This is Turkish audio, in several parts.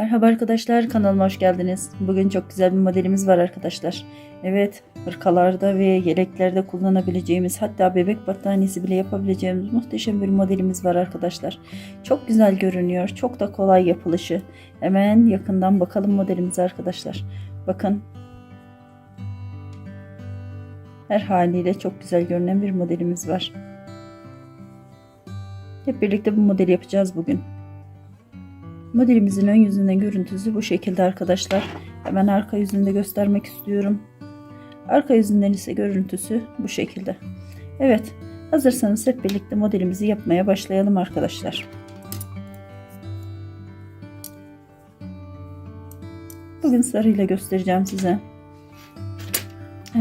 Merhaba arkadaşlar kanalıma hoş geldiniz. Bugün çok güzel bir modelimiz var arkadaşlar. Evet hırkalarda ve yeleklerde kullanabileceğimiz hatta bebek battaniyesi bile yapabileceğimiz muhteşem bir modelimiz var arkadaşlar. Çok güzel görünüyor. Çok da kolay yapılışı. Hemen yakından bakalım modelimize arkadaşlar. Bakın. Her haliyle çok güzel görünen bir modelimiz var. Hep birlikte bu modeli yapacağız bugün. Modelimizin ön yüzünden görüntüsü bu şekilde arkadaşlar. Hemen arka yüzünde göstermek istiyorum. Arka yüzünden ise görüntüsü bu şekilde. Evet, hazırsanız hep birlikte modelimizi yapmaya başlayalım arkadaşlar. Bugün sarıyla göstereceğim size.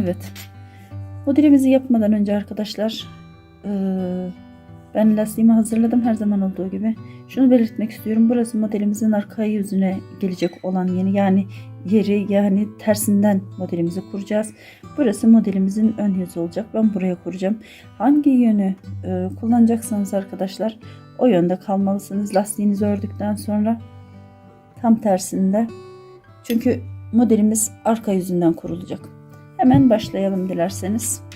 Evet. Modelimizi yapmadan önce arkadaşlar eee ben lastiğimi hazırladım her zaman olduğu gibi. Şunu belirtmek istiyorum. Burası modelimizin arka yüzüne gelecek olan yeni yani yeri yani tersinden modelimizi kuracağız. Burası modelimizin ön yüzü olacak. Ben buraya kuracağım. Hangi yönü e, kullanacaksanız arkadaşlar o yönde kalmalısınız. Lastiğinizi ördükten sonra tam tersinde. Çünkü modelimiz arka yüzünden kurulacak. Hemen başlayalım dilerseniz.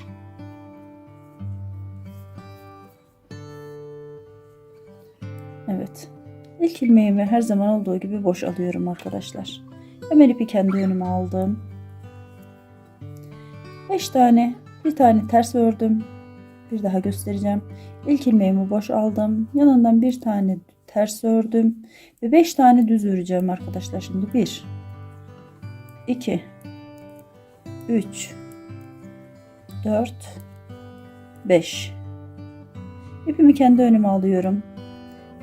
Evet. İlk ilmeğimi her zaman olduğu gibi boş alıyorum arkadaşlar. Hemen ipi kendi yönüme aldım. 5 tane, bir tane ters ördüm. Bir daha göstereceğim. İlk ilmeğimi boş aldım. Yanından bir tane ters ördüm. Ve 5 tane düz öreceğim arkadaşlar. Şimdi 1 2 3 4 5 İpimi kendi önüme alıyorum.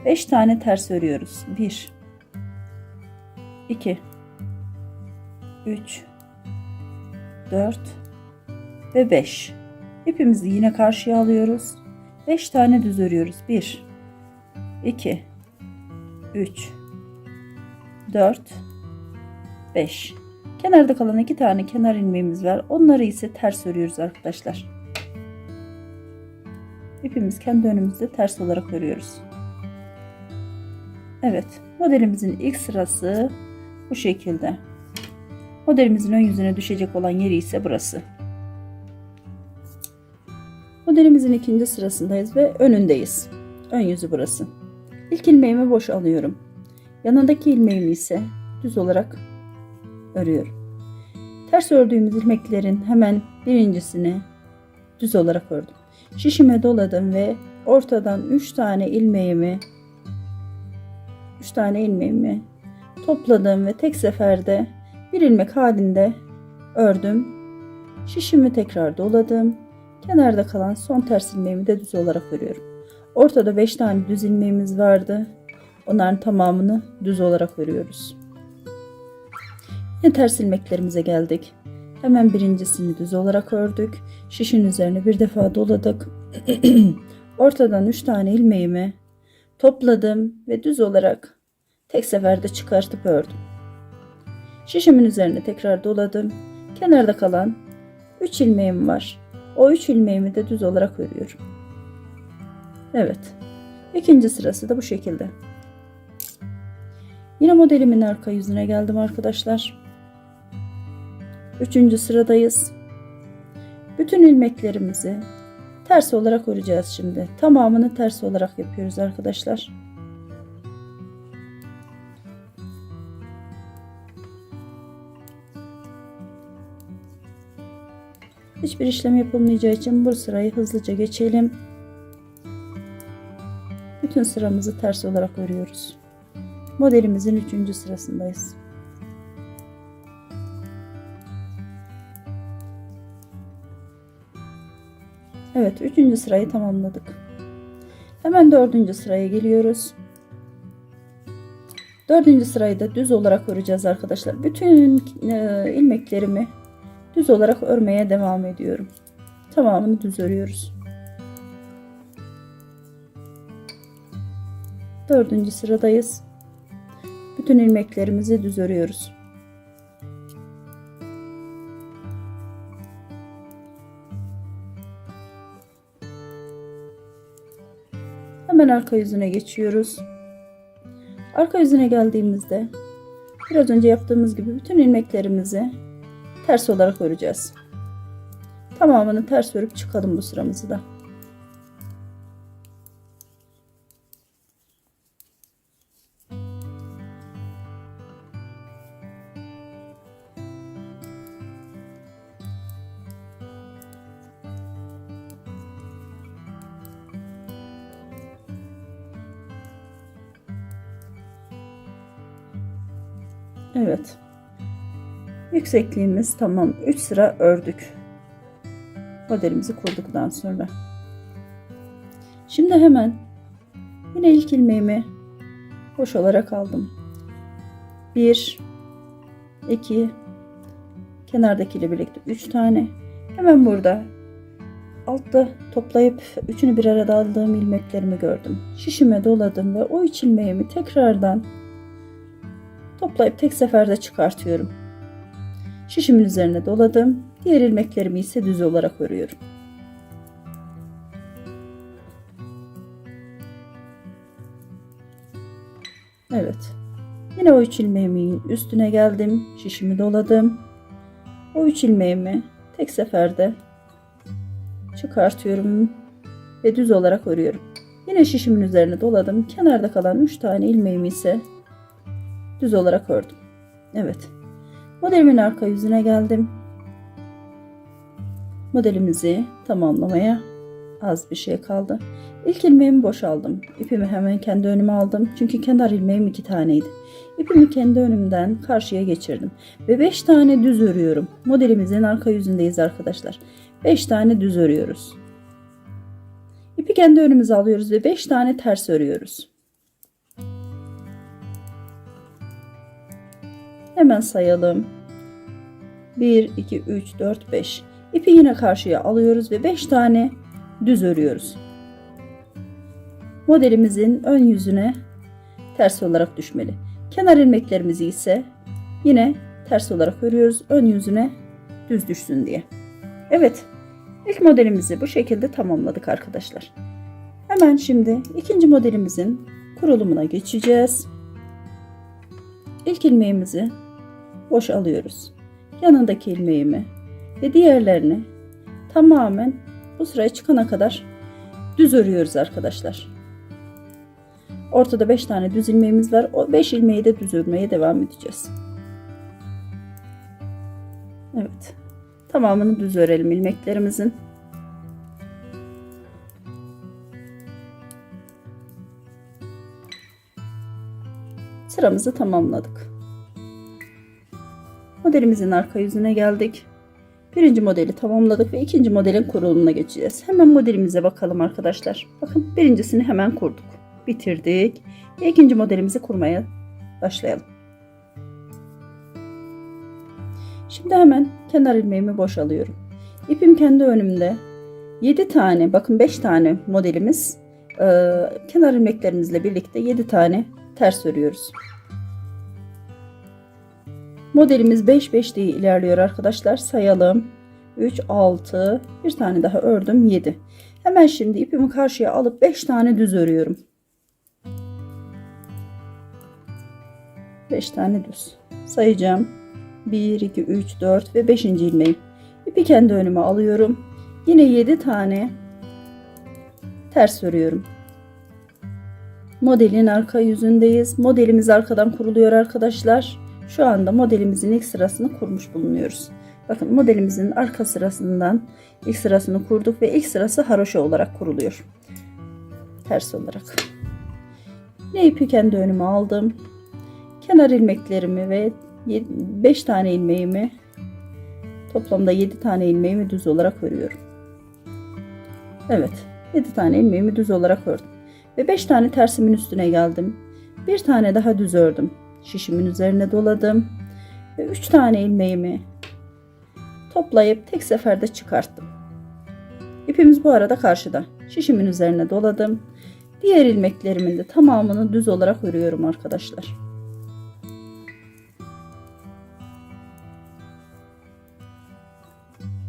5 tane ters örüyoruz. 1 2 3 4 ve 5. İpimizi yine karşıya alıyoruz. 5 tane düz örüyoruz. 1 2 3 4 5. Kenarda kalan iki tane kenar ilmeğimiz var. Onları ise ters örüyoruz arkadaşlar. İpimiz kendi önümüzde ters olarak örüyoruz. Evet, modelimizin ilk sırası bu şekilde. Modelimizin ön yüzüne düşecek olan yeri ise burası. Modelimizin ikinci sırasındayız ve önündeyiz. Ön yüzü burası. İlk ilmeğimi boş alıyorum. Yanındaki ilmeğimi ise düz olarak örüyorum. Ters ördüğümüz ilmeklerin hemen birincisini düz olarak ördüm. Şişime doladım ve ortadan 3 tane ilmeğimi 3 tane ilmeğimi topladım ve tek seferde bir ilmek halinde ördüm. Şişimi tekrar doladım. Kenarda kalan son ters ilmeğimi de düz olarak örüyorum. Ortada 5 tane düz ilmeğimiz vardı. Onların tamamını düz olarak örüyoruz. Yine ters ilmeklerimize geldik. Hemen birincisini düz olarak ördük. Şişin üzerine bir defa doladık. Ortadan 3 tane ilmeğimi topladım ve düz olarak tek seferde çıkartıp ördüm. Şişimin üzerine tekrar doladım. Kenarda kalan 3 ilmeğim var. O 3 ilmeğimi de düz olarak örüyorum. Evet. İkinci sırası da bu şekilde. Yine modelimin arka yüzüne geldim arkadaşlar. Üçüncü sıradayız. Bütün ilmeklerimizi ters olarak öreceğiz şimdi. Tamamını ters olarak yapıyoruz arkadaşlar. Hiçbir işlem yapılmayacağı için bu sırayı hızlıca geçelim. Bütün sıramızı ters olarak örüyoruz. Modelimizin üçüncü sırasındayız. Evet, üçüncü sırayı tamamladık. Hemen dördüncü sıraya geliyoruz. Dördüncü sırayı da düz olarak öreceğiz arkadaşlar. Bütün e, ilmeklerimi düz olarak örmeye devam ediyorum. Tamamını düz örüyoruz. Dördüncü sıradayız. Bütün ilmeklerimizi düz örüyoruz. Hemen arka yüzüne geçiyoruz. Arka yüzüne geldiğimizde Biraz önce yaptığımız gibi bütün ilmeklerimizi ters olarak öreceğiz. Tamamını ters örüp çıkalım bu sıramızı da. Evet. Yüksekliğimiz tamam. 3 sıra ördük. Modelimizi kurduktan sonra. Şimdi hemen yine ilk ilmeğimi boş olarak aldım. 1 2 kenardakiyle birlikte 3 tane. Hemen burada altta toplayıp üçünü bir arada aldığım ilmeklerimi gördüm. Şişime doladım ve o iç ilmeğimi tekrardan Toplayıp tek seferde çıkartıyorum. Şişimin üzerine doladım. Diğer ilmeklerimi ise düz olarak örüyorum. Evet. Yine o üç ilmeğimin üstüne geldim. Şişimi doladım. O üç ilmeğimi tek seferde çıkartıyorum ve düz olarak örüyorum. Yine şişimin üzerine doladım. Kenarda kalan 3 tane ilmeğimi ise düz olarak ördüm. Evet. Modelimin arka yüzüne geldim. Modelimizi tamamlamaya az bir şey kaldı. İlk ilmeğimi boşaldım. İpimi hemen kendi önüme aldım. Çünkü kenar ilmeğim iki taneydi. İpimi kendi önümden karşıya geçirdim. Ve 5 tane düz örüyorum. Modelimizin arka yüzündeyiz arkadaşlar. 5 tane düz örüyoruz. İpi kendi önümüze alıyoruz ve 5 tane ters örüyoruz. Hemen sayalım. 1, 2, 3, 4, 5. İpi yine karşıya alıyoruz ve 5 tane düz örüyoruz. Modelimizin ön yüzüne ters olarak düşmeli. Kenar ilmeklerimizi ise yine ters olarak örüyoruz. Ön yüzüne düz düşsün diye. Evet. ilk modelimizi bu şekilde tamamladık arkadaşlar. Hemen şimdi ikinci modelimizin kurulumuna geçeceğiz. İlk ilmeğimizi boş alıyoruz. Yanındaki ilmeğimi ve diğerlerini tamamen bu sıraya çıkana kadar düz örüyoruz arkadaşlar. Ortada 5 tane düz ilmeğimiz var. O 5 ilmeği de düz örmeye devam edeceğiz. Evet. Tamamını düz örelim ilmeklerimizin. Sıramızı tamamladık. Modelimizin arka yüzüne geldik. Birinci modeli tamamladık ve ikinci modelin kurulumuna geçeceğiz. Hemen modelimize bakalım arkadaşlar. Bakın birincisini hemen kurduk. Bitirdik. Ve ikinci modelimizi kurmaya başlayalım. Şimdi hemen kenar ilmeğimi boşalıyorum. İpim kendi önümde. 7 tane bakın 5 tane modelimiz e, kenar ilmeklerimizle birlikte 7 tane ters örüyoruz. Modelimiz 5-5 diye ilerliyor arkadaşlar. Sayalım. 3, 6, bir tane daha ördüm 7. Hemen şimdi ipimi karşıya alıp 5 tane düz örüyorum. 5 tane düz. Sayacağım. 1, 2, 3, 4 ve 5. ilmeğim. İpi kendi önüme alıyorum. Yine 7 tane ters örüyorum. Modelin arka yüzündeyiz. Modelimiz arkadan kuruluyor arkadaşlar. Şu anda modelimizin ilk sırasını kurmuş bulunuyoruz. Bakın modelimizin arka sırasından ilk sırasını kurduk ve ilk sırası haroşa olarak kuruluyor. Ters olarak. Ne ipi kendi önüme aldım. Kenar ilmeklerimi ve 5 tane ilmeğimi toplamda 7 tane ilmeğimi düz olarak örüyorum. Evet 7 tane ilmeğimi düz olarak ördüm. Ve 5 tane tersimin üstüne geldim. Bir tane daha düz ördüm şişimin üzerine doladım ve 3 tane ilmeğimi toplayıp tek seferde çıkarttım. İpimiz bu arada karşıda. Şişimin üzerine doladım. Diğer ilmeklerimin de tamamını düz olarak örüyorum arkadaşlar.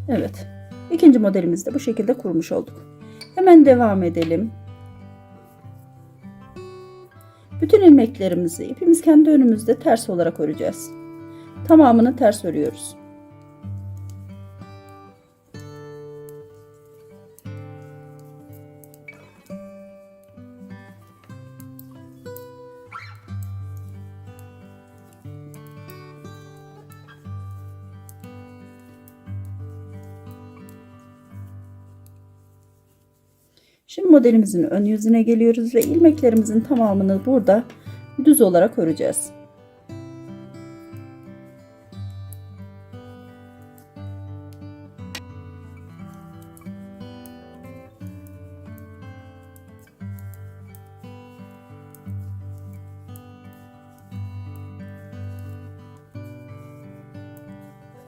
Evet. İkinci modelimizi de bu şekilde kurmuş olduk. Hemen devam edelim. Bütün ilmeklerimizi ipimiz kendi önümüzde ters olarak öreceğiz. Tamamını ters örüyoruz. Şimdi modelimizin ön yüzüne geliyoruz ve ilmeklerimizin tamamını burada düz olarak öreceğiz.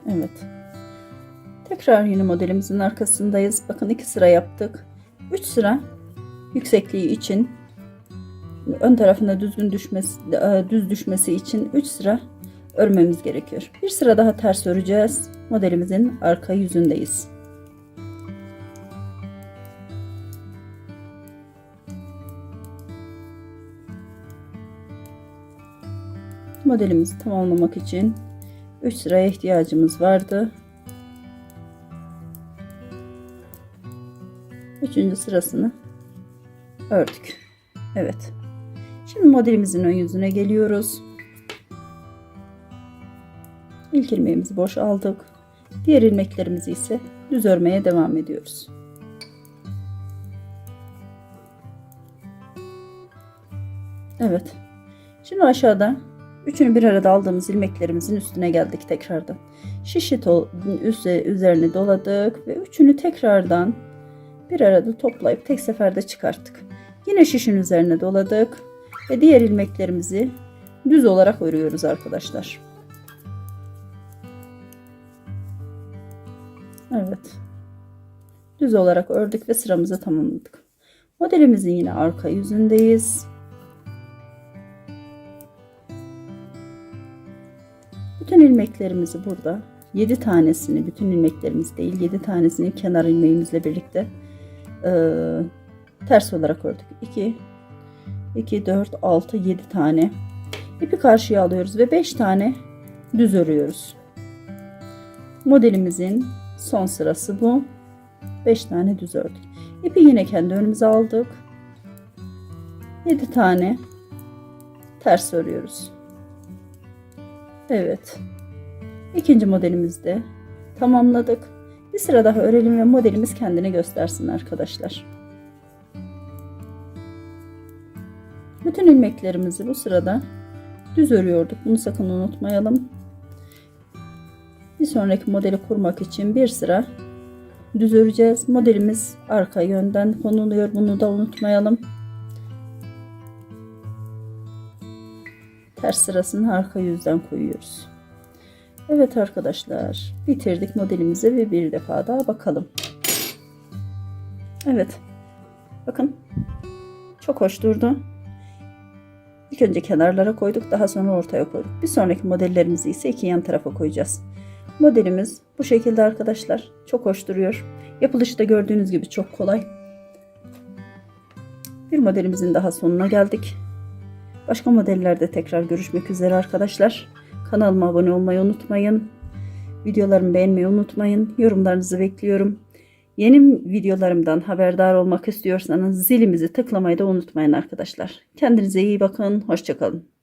Evet. Tekrar yine modelimizin arkasındayız. Bakın iki sıra yaptık. 3 sıra yüksekliği için ön tarafına düzgün düşmesi e, düz düşmesi için 3 sıra örmemiz gerekiyor. Bir sıra daha ters öreceğiz. Modelimizin arka yüzündeyiz. Modelimizi tamamlamak için 3 sıraya ihtiyacımız vardı. Üçüncü sırasını ördük. Evet. Şimdi modelimizin ön yüzüne geliyoruz. İlk ilmeğimizi boş aldık. Diğer ilmeklerimizi ise düz örmeye devam ediyoruz. Evet. Şimdi aşağıda üçünü bir arada aldığımız ilmeklerimizin üstüne geldik tekrardan. Şişi üzerine doladık ve üçünü tekrardan bir arada toplayıp tek seferde çıkarttık. Yine şişin üzerine doladık ve diğer ilmeklerimizi düz olarak örüyoruz arkadaşlar. Evet. Düz olarak ördük ve sıramızı tamamladık. Modelimizin yine arka yüzündeyiz. Bütün ilmeklerimizi burada 7 tanesini bütün ilmeklerimiz değil 7 tanesini kenar ilmeğimizle birlikte e, ters olarak ördük. 2 2 4 6 7 tane ipi karşıya alıyoruz ve 5 tane düz örüyoruz. Modelimizin son sırası bu. 5 tane düz ördük. İpi yine kendi önümüze aldık. 7 tane ters örüyoruz. Evet. İkinci modelimizde tamamladık. Bir sıra daha örelim ve modelimiz kendini göstersin arkadaşlar. Bütün ilmeklerimizi bu sırada düz örüyorduk. Bunu sakın unutmayalım. Bir sonraki modeli kurmak için bir sıra düz öreceğiz. Modelimiz arka yönden konuluyor. Bunu da unutmayalım. Ters sırasını arka yüzden koyuyoruz. Evet arkadaşlar bitirdik modelimizi ve bir defa daha bakalım. Evet bakın çok hoş durdu. İlk önce kenarlara koyduk daha sonra ortaya koyduk. Bir sonraki modellerimizi ise iki yan tarafa koyacağız. Modelimiz bu şekilde arkadaşlar. Çok hoş duruyor. Yapılışı da gördüğünüz gibi çok kolay. Bir modelimizin daha sonuna geldik. Başka modellerde tekrar görüşmek üzere arkadaşlar. Kanalıma abone olmayı unutmayın. Videolarımı beğenmeyi unutmayın. Yorumlarınızı bekliyorum. Yeni videolarımdan haberdar olmak istiyorsanız zilimizi tıklamayı da unutmayın arkadaşlar. Kendinize iyi bakın. Hoşçakalın.